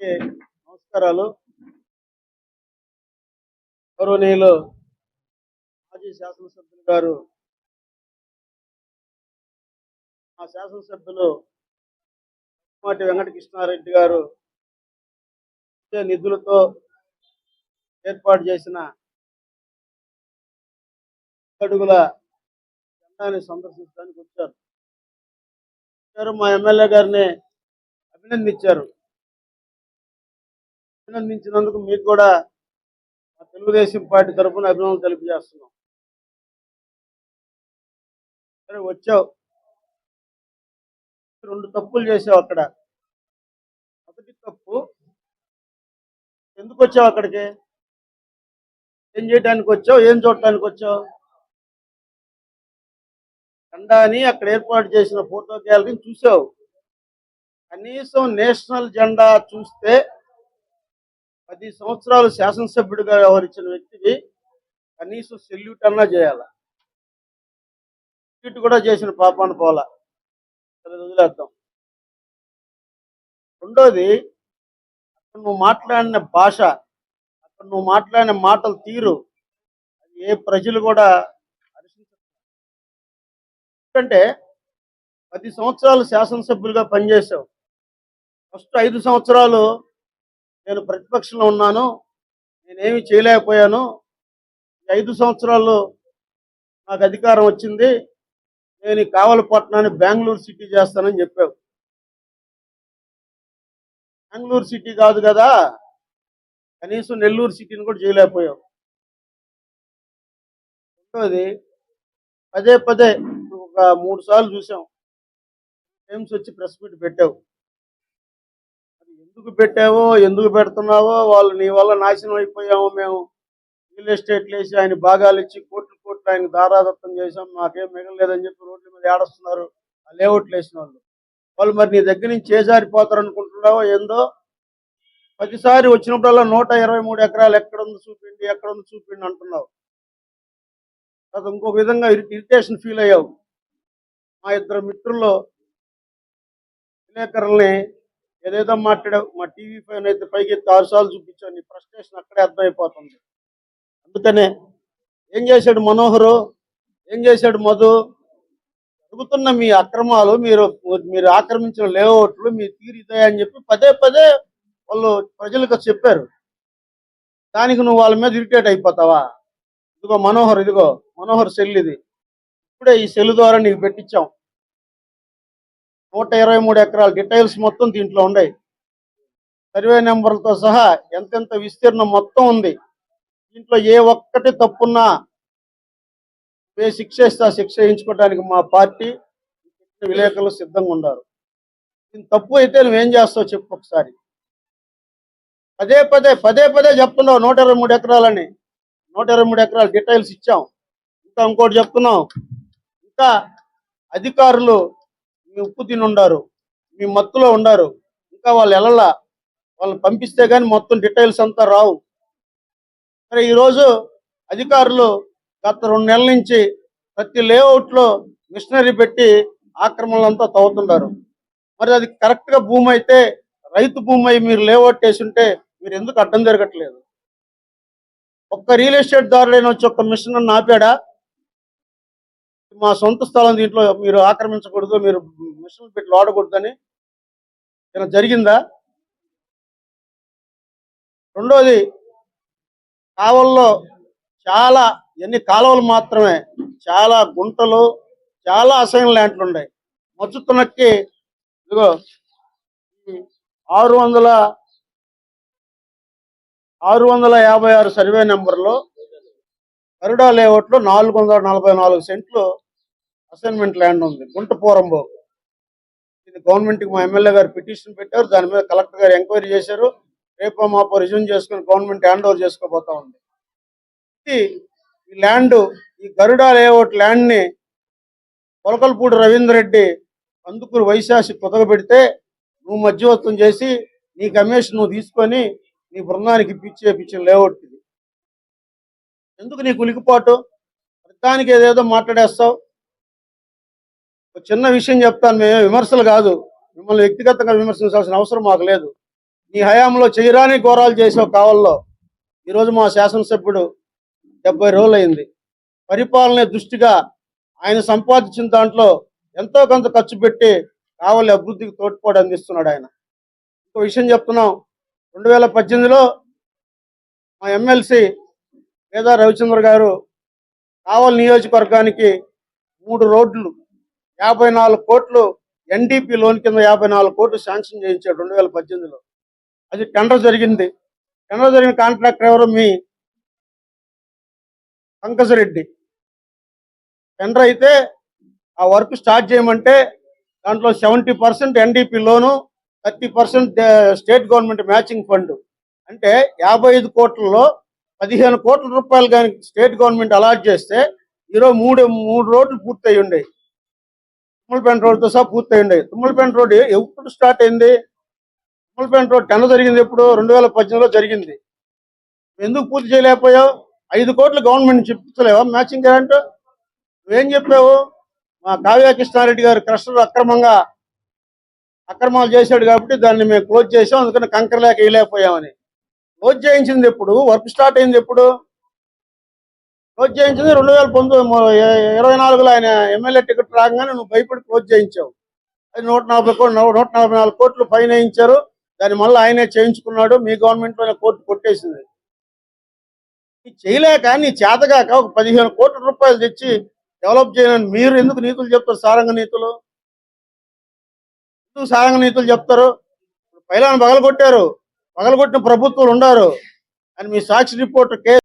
నమస్కారాలు. గౌరవనీయులు మాజీ శాసనసభ్యులు గారు మా శాసనసభ్యులు మాటి వెంకటకృష్ణారెడ్డి గారు నిధులతో ఏర్పాటు చేసిన అడుగుల జెండాని సందర్శించడానికి వచ్చారు. వచ్చారు మా ఎమ్మెల్యే గారిని అభినందించారు. అభినందించినందుకు మీకు కూడా తెలుగుదేశం పార్టీ తరఫున అభినందనలు తెలియజేస్తున్నాం. సరే వచ్చావు. రెండు తప్పులు చేసావు అక్కడ. మొదటి తప్పు ఎందుకు వచ్చావు అక్కడికి? ఏం చేయడానికి వచ్చావు? ఏం చూడటానికి వచ్చావు? జెండాని అక్కడ ఏర్పాటు చేసిన ఫోటో గ్యాలరీని చూసావు. కనీసం నేషనల్ జెండా చూస్తే పది సంవత్సరాలు శాసనసభ్యుడిగా వ్యవహరించిన వ్యక్తికి కనీసం సెల్యూట్ అన్నా చేయాల? సెల్యూట్ కూడా చేసిన పాపాను పోలా వదిలేద్దాం. రెండోది అక్కడ నువ్వు మాట్లాడిన భాష అక్కడ నువ్వు మాట్లాడిన మాటలు తీరు అది ఏ ప్రజలు కూడా ఎందుకంటే పది సంవత్సరాలు శాసనసభ్యులుగా పనిచేశావు. ఫస్ట్ ఐదు సంవత్సరాలు నేను ప్రతిపక్షంలో ఉన్నాను నేనేమి చేయలేకపోయాను. ఐదు సంవత్సరాలు నాకు అధికారం వచ్చింది. నేను కావలపట్నాన్ని బెంగళూరు సిటీ చేస్తానని చెప్పావు. బెంగళూరు సిటీ కాదు కదా కనీసం నెల్లూరు సిటీని కూడా చేయలేకపోయావు. రెండోది పదే పదే ఒక మూడు సార్లు చూసాం టైమ్స్ వచ్చి ప్రెస్ మీట్ పెట్టావు. ఎందుకు పెట్టావో ఎందుకు పెడుతున్నావో వాళ్ళు నీ వల్ల నాశనం అయిపోయాము మేము. రియల్ ఎస్టేట్లు వేసి ఆయన భాగాలు ఇచ్చి కోట్లు కోట్లు ఆయన దారాదత్తం చేసాం మాకేం మిగలలేదని చెప్పి రోడ్ల మీద ఏడొస్తున్నారు. ఆ లేఅవుట్లు వేసిన వాళ్ళు. వాళ్ళు మరి నీ దగ్గర నుంచి చేజారిపోతారు అనుకుంటున్నావో ఏందో? ప్రతిసారి వచ్చినప్పుడల్లా నూట ఇరవై మూడు ఎకరాలు ఎక్కడ ఉంది చూపిండి ఎక్కడ ఉంది చూపిండి అంటున్నావు. అది ఇంకొక విధంగా ఇరిటేషన్ ఫీల్ అయ్యావు. మా ఇద్దరు మిత్రుల్లో విలేకరుల్ని ఏదేదో మాట్లాడావు మా టీవీ పైన అయితే పైకి ఆరు సార్లు చూపించావు నీ ఫ్రస్ట్రేషన్ అక్కడే అర్థమైపోతుంది. అందుకనే ఏం చేశాడు మనోహరు ఏం చేశాడు మధు? జరుగుతున్న మీ అక్రమాలు మీరు మీరు ఆక్రమించిన లేఅవుట్లు మీ తీరుతాయి అని చెప్పి పదే పదే వాళ్ళు ప్రజలకు చెప్పారు. దానికి నువ్వు వాళ్ళ మీద ఇరిటేట్ అయిపోతావా? ఇదిగో మనోహర్ ఇదిగో మనోహర్ సెల్ ఇది. ఇప్పుడే ఈ సెల్ ద్వారా నీకు పెట్టించాం. నూట ఇరవై మూడు ఎకరాల డీటెయిల్స్ మొత్తం దీంట్లో ఉన్నాయి. సర్వే నెంబర్లతో సహా ఎంతెంత విస్తీర్ణం మొత్తం ఉంది. దీంట్లో ఏ ఒక్కటి తప్పున్నా ఏ శిక్ష ఇస్తే ఆ శిక్ష వేయించుకోవడానికి మా పార్టీ విలేకరులు సిద్ధంగా ఉన్నారు. దీని తప్పు అయితే నువ్వేం చేస్తావు చెప్పు ఒకసారి. పదే పదే పదే పదే చెప్తున్నావు నూట ఇరవై మూడు ఎకరాలని. నూట ఇరవై మూడు ఎకరాల డీటెయిల్స్ ఇచ్చాం. ఇంకా ఇంకోటి చెప్తున్నాం ఇంకా అధికారులు మీ ఉప్పు తిని ఉండారు మీ మత్తులో ఉండారు ఇంకా వాళ్ళు వెళ్ళలా వాళ్ళు పంపిస్తే కానీ మొత్తం డీటెయిల్స్ అంతా రావు. మరి ఈరోజు అధికారులు గత రెండు నెలల నుంచి ప్రతి లేఅవుట్లో మిషనరీ పెట్టి ఆక్రమణలంతా తవ్వుతున్నారు. మరి అది కరెక్ట్గా భూమి అయితే రైతు భూమి అయి మీరు లేఅవుట్ వేసి ఉంటే మీరు ఎందుకు అడ్డం జరగట్లేదు? ఒక్క రియల్ ఎస్టేట్ దారుడైన వచ్చి ఒక్క మిషన్ ఆపాడా? మా సొంత స్థలం దీంట్లో మీరు ఆక్రమించకూడదు మీరు మిషన్ పెట్టి వాడకూడదని ఇలా జరిగిందా? రెండోది కావల్లో చాలా ఎన్ని కాలువలు మాత్రమే చాలా గుంటలు చాలా అసైన్ ల్యాండ్లు ఉన్నాయి. మచ్చుతున్నక్కి ఇదిగో ఆరు వందల ఆరు వందల యాభై ఆరు సర్వే నెంబర్లో కరుడా లేఅవుట్లో నాలుగు వందల నలభై నాలుగు సెంట్లు అసైన్మెంట్ ల్యాండ్ ఉంది గుంట పోరంబో ఇది గవర్నమెంట్కి మా ఎమ్మెల్యే గారు పిటిషన్ పెట్టారు దాని మీద కలెక్టర్ గారు ఎంక్వైరీ చేశారు. రేపు మాపు రిజ్యూమ్ చేసుకుని గవర్నమెంట్ హ్యాండ్ ఓవర్ చేసుకోబోతా ఉంది. ఇది ఈ ల్యాండ్ ఈ గరుడా లేఅవుట్ ల్యాండ్ని కొలకల్పూడి రవీందర్ రెడ్డి అందుకుని వైశాసి కుదగబెడితే నువ్వు మధ్యవర్తం చేసి నీ కమిషన్ నువ్వు తీసుకొని నీ బృందానికి ఇప్పించేపించిన లేఅవుట్ ఇది. ఎందుకు నీకు ఉలికిపాటు ప్రతిదానికి ఏదేదో మాట్లాడేస్తావు చిన్న విషయం చెప్తాను. మేము విమర్శలు కాదు. మిమ్మల్ని వ్యక్తిగతంగా విమర్శించాల్సిన అవసరం మాకు లేదు. నీ హయాంలో చేయరాని ఘోరాలు చేసే కావల్లో ఈరోజు మా శాసనసభ్యుడు డెబ్బై రోజులు అయింది పరిపాలన దృష్టిగా ఆయన సంపాదించిన దాంట్లో ఎంతో కొంత ఖర్చు పెట్టి కావలి అభివృద్ధికి తోడ్పాటు అందిస్తున్నాడు ఆయన. ఇంకో విషయం చెప్తున్నాం. రెండు వేల పద్దెనిమిదిలో మా ఎమ్మెల్సీ వేదా రవిచంద్ర గారు కావలి నియోజకవర్గానికి మూడు రోడ్లు యాభై నాలుగు కోట్లు ఎన్డీపీ లోన్ కింద యాభై నాలుగు కోట్లు శాంక్షన్ చేయించాడు రెండు వేల పద్దెనిమిదిలో. అది టెండర్ జరిగింది. టెండర్ జరిగిన కాంట్రాక్టర్ ఎవరు? మీ పంకజరెడ్డి టెండర్ అయితే ఆ వర్క్ స్టార్ట్ చేయమంటే దాంట్లో seventy percent NDP loan thirty percent state government matching fund. అంటే యాభై ఐదు కోట్లలో పదిహేను కోట్ల రూపాయలు కానీ స్టేట్ గవర్నమెంట్ అలాట్ చేస్తే ఈరోజు మూడు మూడు రోడ్లు పూర్తయి ఉండేవి తుమ్మలపేంట రోడ్తో సహా పూర్తయి ఉండేవి తుమ్మలపేంట రోడ్ ఎప్పుడు స్టార్ట్ అయింది? తుమ్మలపేంట రోడ్ టెన్ జరిగింది ఎప్పుడు? రెండు వేల పద్దెనిమిదిలో జరిగింది. ఎందుకు పూర్తి చేయలేకపోయావు? ఐదు కోట్లు గవర్నమెంట్ చెప్తలేవా మ్యాచింగ్ గ్రాంట్ నువ్వేం చెప్పావు? మా కావ్య కృష్ణారెడ్డి గారు క్రషర్ అక్రమంగా అక్రమాలు చేశాడు కాబట్టి దాన్ని మేము క్లోజ్ చేసాం అందుకని కంకర లేక వేయలేకపోయామని క్లోజ్ చేయించింది ఎప్పుడు? వర్క్ స్టార్ట్ అయింది ఎప్పుడు? క్లోజ్ చేయించింది. రెండు వేల పంతొమ్మిది ఇరవై నాలుగులో ఆయన ఎమ్మెల్యే టికెట్ రాగానే నువ్వు భయపడి క్లోజ్ చేయించావు. అది నూట నలభై కోట్లు నూట నలభై నాలుగు కోట్లు ఫైన్ వేయించారు. దాని మళ్ళీ ఆయనే చేయించుకున్నాడు. మీ గవర్నమెంట్లోనే కోర్టు కొట్టేసింది. చేయలేక నీ చేతగాక ఒక పదిహేను కోట్ల రూపాయలు తెచ్చి డెవలప్ చేయని మీరు ఎందుకు నీతులు చెప్తారు? సారంగ నీతులు? ఎందుకు సారంగ నీతులు చెప్తారు? పైలాన్ని పగలగొట్టారు. పగలగొట్టిన ప్రభుత్వాలు ఉండారు. అని మీ సాక్షి రిపోర్ట్ కే